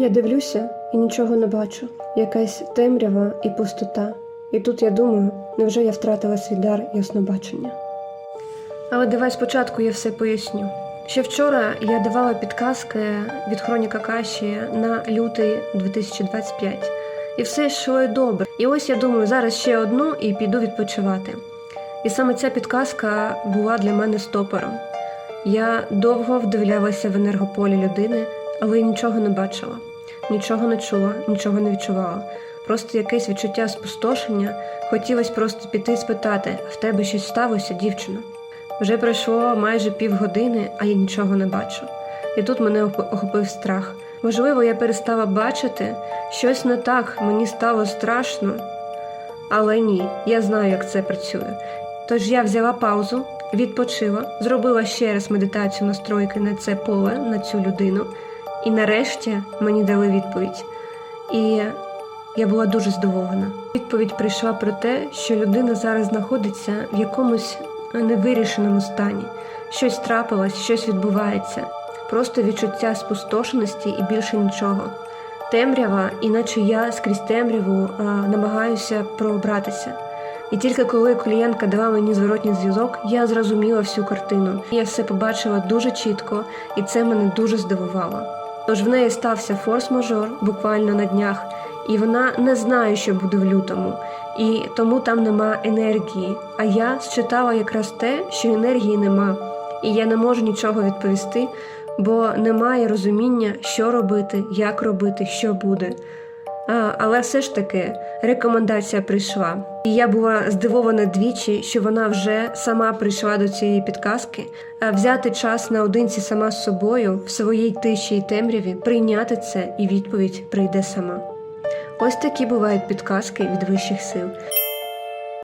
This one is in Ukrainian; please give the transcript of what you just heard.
Я дивлюся і нічого не бачу. Якась темрява і пустота. І тут я думаю, невже я втратила свій дар яснобачення? Але давай спочатку я все поясню. Ще вчора я давала підказки від Хроніка Каші на лютий 2025. І все йшло й добре. І ось я думаю, зараз ще одну і піду відпочивати. І саме ця підказка була для мене стопором. Я довго вдивлялася в енергополі людини, але нічого не бачила, нічого не чула, нічого не відчувала. Просто якесь відчуття спустошення. Хотілося просто піти і спитати: в тебе щось сталося, дівчино? Вже пройшло майже півгодини, а я нічого не бачу. І тут мене охопив страх. Можливо, я перестала бачити щось не так, мені стало страшно. Але ні, я знаю, як це працює. Тож я взяла паузу, відпочила, зробила ще раз медитацію настройки на це поле, на цю людину, і нарешті мені дали відповідь. І я була дуже здивована. Відповідь прийшла про те, що людина зараз знаходиться в якомусь невирішеному стані. Щось трапилось, щось відбувається. Просто відчуття спустошеності і більше нічого. Темрява, іначе я скрізь темряву а, намагаюся пробратися. І тільки коли клієнтка дала мені зворотній зв'язок, я зрозуміла всю картину. Я все побачила дуже чітко, і це мене дуже здивувало. Тож в неї стався форс-мажор буквально на днях, і вона не знає, що буде в лютому, і тому там нема енергії. А я считала якраз те, що енергії нема, і я не можу нічого відповісти, бо немає розуміння, що робити, як робити, що буде. Але все ж таки рекомендація прийшла. І я була здивована двічі, що вона вже сама прийшла до цієї підказки, взяти час наодинці сама з собою в своїй тиші й темряві, прийняти це, і відповідь прийде сама. Ось такі бувають підказки від вищих сил.